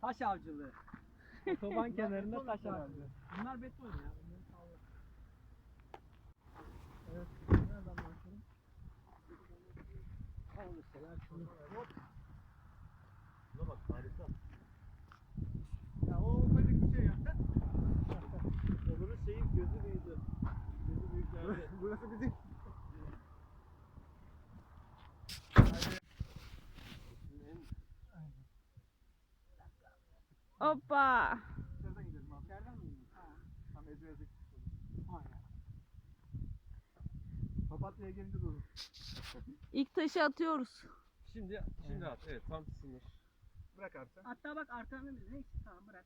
Taş avcılığı. Otoban kenarında taş avcılığı. Bunlar beton ya. Evet. Nereden başlayalım? Al mesela şunu. Hop. Buna bak harika. Ya o ufacık bir şey ya. Öbürü şeyin gözü büyüdü. Gözü büyüklerde. Burası bizim. Hoppa. İçeriden gidelim abi. İçeriden mi gidelim? Tamam. Tam eze eze Aynen. Papatya'ya gelince durun. İlk taşı atıyoruz. Şimdi, şimdi at. Evet tam sınır. Bırak sen. Hatta bak arkanda bir neyse tamam bırak.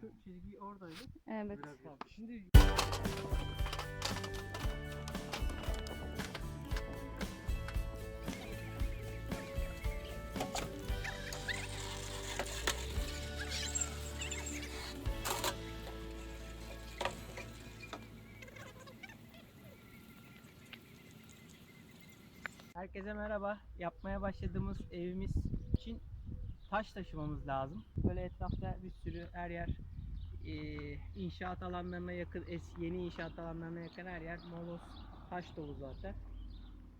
Şu çizgi oradaydı. Evet. Biraz tamam. Şimdi Herkese merhaba. Yapmaya başladığımız evimiz için taş taşımamız lazım. Böyle etrafta bir sürü her yer eee, inşaat alanlarına yakın, es- yeni inşaat alanlarına yakın her yer moloz taş dolu zaten.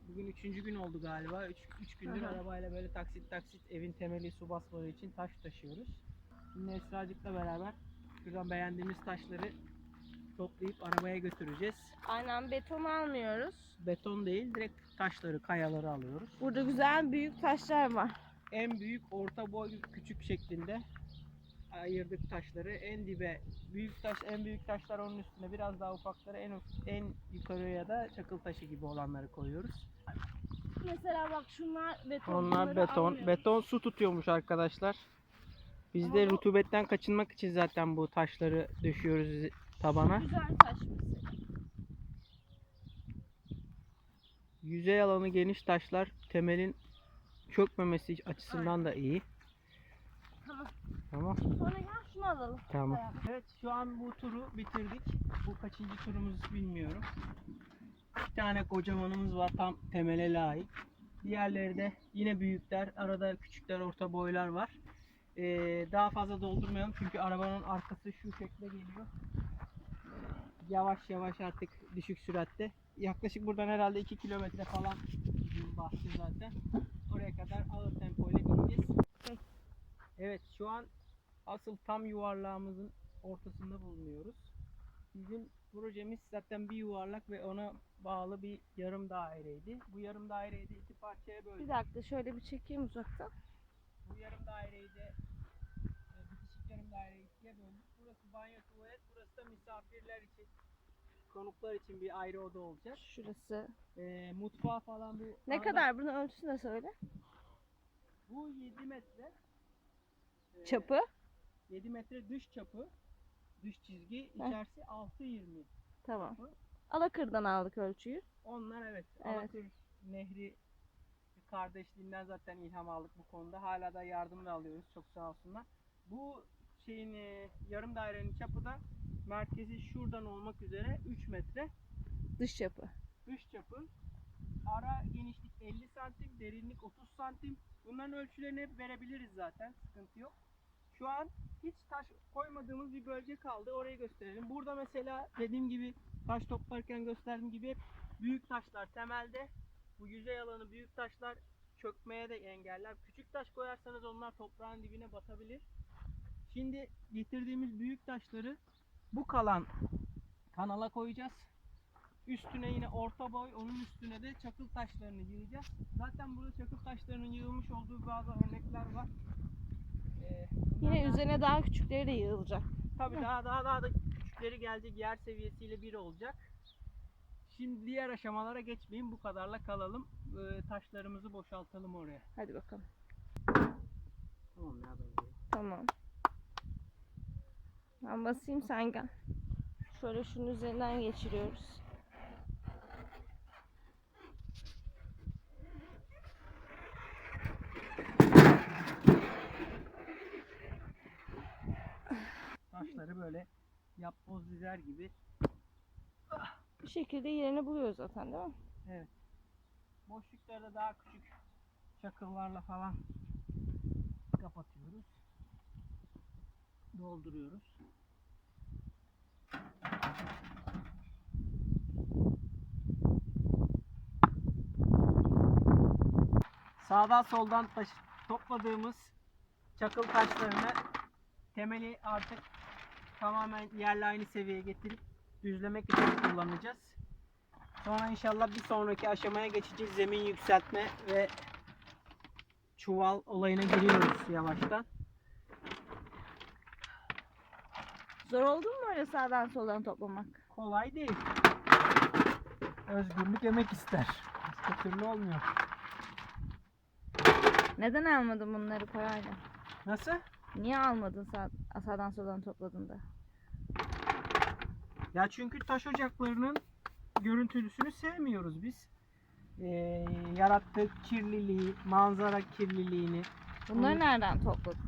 Bugün üçüncü gün oldu galiba. Üç, üç gündür hı. arabayla böyle taksit taksit evin temeli su basmaları için taş taşıyoruz. Şimdi Esra'cıkla beraber şuradan beğendiğimiz taşları toplayıp arabaya götüreceğiz. Aynen beton almıyoruz. Beton değil, direkt taşları, kayaları alıyoruz. Burada güzel büyük taşlar var. En büyük, orta boy, küçük şeklinde ayırdık taşları. En dibe büyük taş, en büyük taşlar onun üstüne biraz daha ufakları en en yukarıya da çakıl taşı gibi olanları koyuyoruz. Mesela bak şunlar beton. Onlar beton. almıyoruz. Beton su tutuyormuş arkadaşlar. Biz de rutubetten kaçınmak için zaten bu taşları döşüyoruz tabana. Güzel taş mesela. Yüzey alanı geniş taşlar temelin çökmemesi açısından da iyi. Tamam. Tamam. Sonra gel şunu alalım. Tamam. Evet şu an bu turu bitirdik. Bu kaçıncı turumuz bilmiyorum. Bir tane kocamanımız var tam temele layık. Diğerleri de yine büyükler. Arada küçükler, orta boylar var. Ee, daha fazla doldurmayalım çünkü arabanın arkası şu şekle geliyor. Yavaş yavaş artık düşük süratte. Yaklaşık buradan herhalde 2 kilometre falan bahsi zaten. Oraya kadar ağır tempoyla gideceğiz. Evet şu an asıl tam yuvarlağımızın ortasında bulunuyoruz. Bizim projemiz zaten bir yuvarlak ve ona bağlı bir yarım daireydi. Bu yarım daireyi de iki parçaya böldük. Bir dakika şöyle bir çekeyim uzaktan. Bu yarım daireyi de e, bitişik yarım daireyi ikiye böldük. Burası banyo tuvalet, burası da misafirler için, konuklar için bir ayrı oda olacak. Şurası. E, mutfağı falan bu. Ne arada- kadar bunun ölçüsünü de söyle. Bu 7 metre. E, Çapı. 7 metre dış çapı, dış çizgi, içerisi 6.20. Tamam. Alakır'dan aldık ölçüyü. Onlar evet, Evet. Alakır Nehri kardeşliğinden zaten ilham aldık bu konuda. Hala da yardım da alıyoruz. Çok sağ olsunlar. Bu şeyin e, yarım dairenin çapı da merkezi şuradan olmak üzere 3 metre. Dış çapı. Dış çapı. Ara genişlik 50 santim, derinlik 30 santim. Bunların ölçülerini hep verebiliriz zaten. Sıkıntı yok. Şu an hiç taş koymadığımız bir bölge kaldı. Orayı gösterelim. Burada mesela dediğim gibi taş toplarken gösterdiğim gibi hep büyük taşlar temelde. Bu yüzey alanı büyük taşlar çökmeye de engeller. Küçük taş koyarsanız onlar toprağın dibine batabilir. Şimdi getirdiğimiz büyük taşları bu kalan kanala koyacağız. Üstüne yine orta boy, onun üstüne de çakıl taşlarını yığacağız. Zaten burada çakıl taşlarının yığılmış olduğu bazı örnekler var. Ee, Yine üzerine daha küçükleri de yığılacak. Tabii daha daha daha da küçükleri gelecek yer seviyesiyle bir olacak. Şimdi diğer aşamalara geçmeyin bu kadarla kalalım. Ee, taşlarımızı boşaltalım oraya. Hadi bakalım. Tamam ya. Tamam. Ben basayım sen gel. Şöyle şunun üzerinden geçiriyoruz. Taşları böyle yapboz dizer gibi Bir şekilde yerini buluyor zaten değil mi? boşluklarda daha küçük çakıllarla falan kapatıyoruz. dolduruyoruz. Sağdan soldan taş, topladığımız çakıl taşlarını temeli artık tamamen yerle aynı seviyeye getirip düzlemek için kullanacağız. Sonra inşallah bir sonraki aşamaya geçeceğiz. Zemin yükseltme ve çuval olayına giriyoruz yavaştan. Zor oldu mu öyle sağdan soldan toplamak? Kolay değil. Özgürlük emek ister. Başka türlü olmuyor. Neden almadın bunları koyayla? Nasıl? Niye almadın sağ, sağdan soldan topladın da? Ya çünkü taş ocaklarının görüntüsünü sevmiyoruz biz. Ee, yarattığı kirliliği, manzara kirliliğini. Bunları Onu- nereden topladın?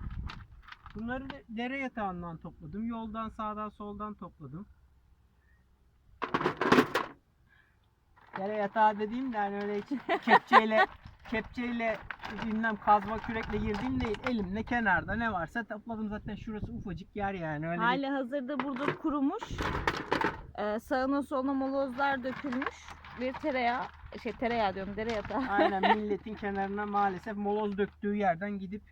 Bunları de- dere yatağından topladım. Yoldan sağdan soldan topladım. Dere yatağı dediğim de hani öyle hiç kepçeyle kepçeyle bilmem kazma kürekle girdiğim değil. Elimle kenarda ne varsa topladım zaten şurası ufacık yer yani. Öyle bir- Hali hazırda burada kurumuş. Ee, sağına soluna molozlar dökülmüş. Bir tereyağı, şey tereyağı diyorum dere yatağı. Aynen milletin kenarına maalesef moloz döktüğü yerden gidip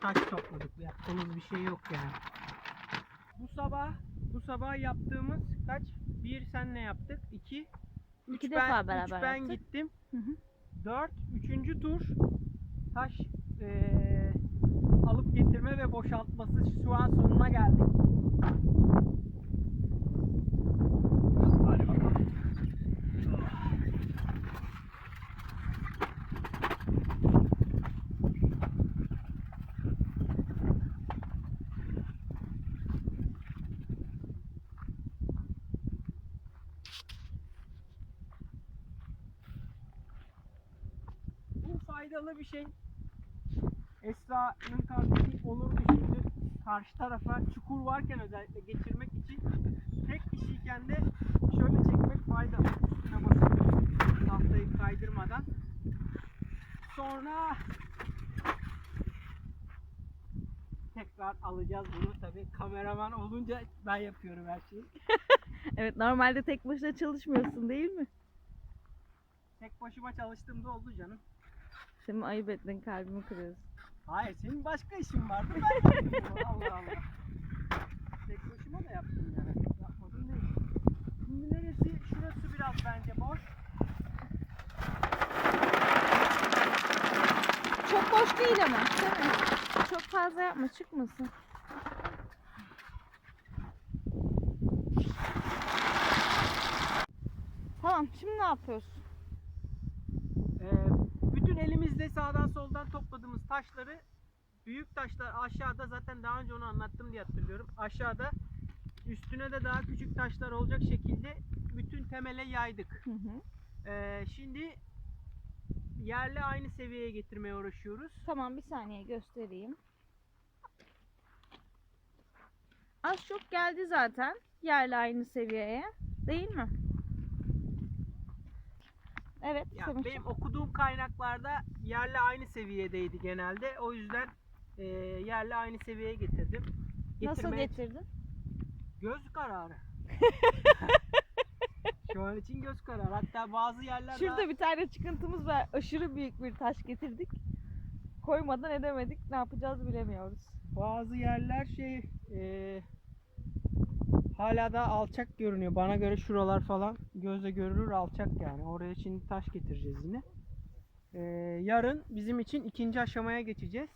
taş topladık. Yaptığımız bir şey yok yani. Bu sabah bu sabah yaptığımız kaç? Bir senle yaptık. iki. Üç İki defa üç beraber ben yaptık. gittim. Hı hı. Dört. Üçüncü tur taş eee, alıp getirme ve boşaltması şu an sonuna geldik. Faydalı bir şey. Esra'nın kardeşi Onur düşündü. Karşı tarafa çukur varken özellikle geçirmek için tek kişiyken de şöyle çekmek faydalı. Üstüne basıp tahtayı kaydırmadan. Sonra tekrar alacağız bunu tabi kameraman olunca ben yapıyorum her şeyi. Evet normalde tek başına çalışmıyorsun değil mi? Tek başıma çalıştığımda oldu canım. Şimdi ayıp ettin kalbimi kırıyorsun. Hayır senin başka işin vardı ben yaptım bunu. Allah Allah. Tek başıma da yaptım yani. Yapmadım değil. Şimdi neresi? Şurası biraz bence boş. Çok boş değil ama değil mi? Çok fazla yapma çıkmasın. Tamam şimdi ne yapıyoruz? Ee, bütün elimizde sağdan soldan topladığımız taşları büyük taşlar aşağıda zaten daha önce onu anlattım diye hatırlıyorum. Aşağıda üstüne de daha küçük taşlar olacak şekilde bütün temele yaydık. Hı hı. Ee, şimdi yerle aynı seviyeye getirmeye uğraşıyoruz. Tamam bir saniye göstereyim. Az çok geldi zaten. Yerle aynı seviyeye. Değil mi? Evet. Ya Semih'ciğim. benim okuduğum kaynaklarda yerle aynı seviyedeydi genelde. O yüzden e, yerle aynı seviyeye getirdim. Nasıl Getirmeye- getirdin? Göz kararı. Şu an için göz kararı. Hatta bazı yerler Şurada bir tane çıkıntımız var. Aşırı büyük bir taş getirdik. Koymadan edemedik. Ne yapacağız bilemiyoruz. bazı yerler şey e, hala da alçak görünüyor. Bana göre şuralar falan gözle görülür alçak yani. Oraya şimdi taş getireceğiz yine. E, yarın bizim için ikinci aşamaya geçeceğiz.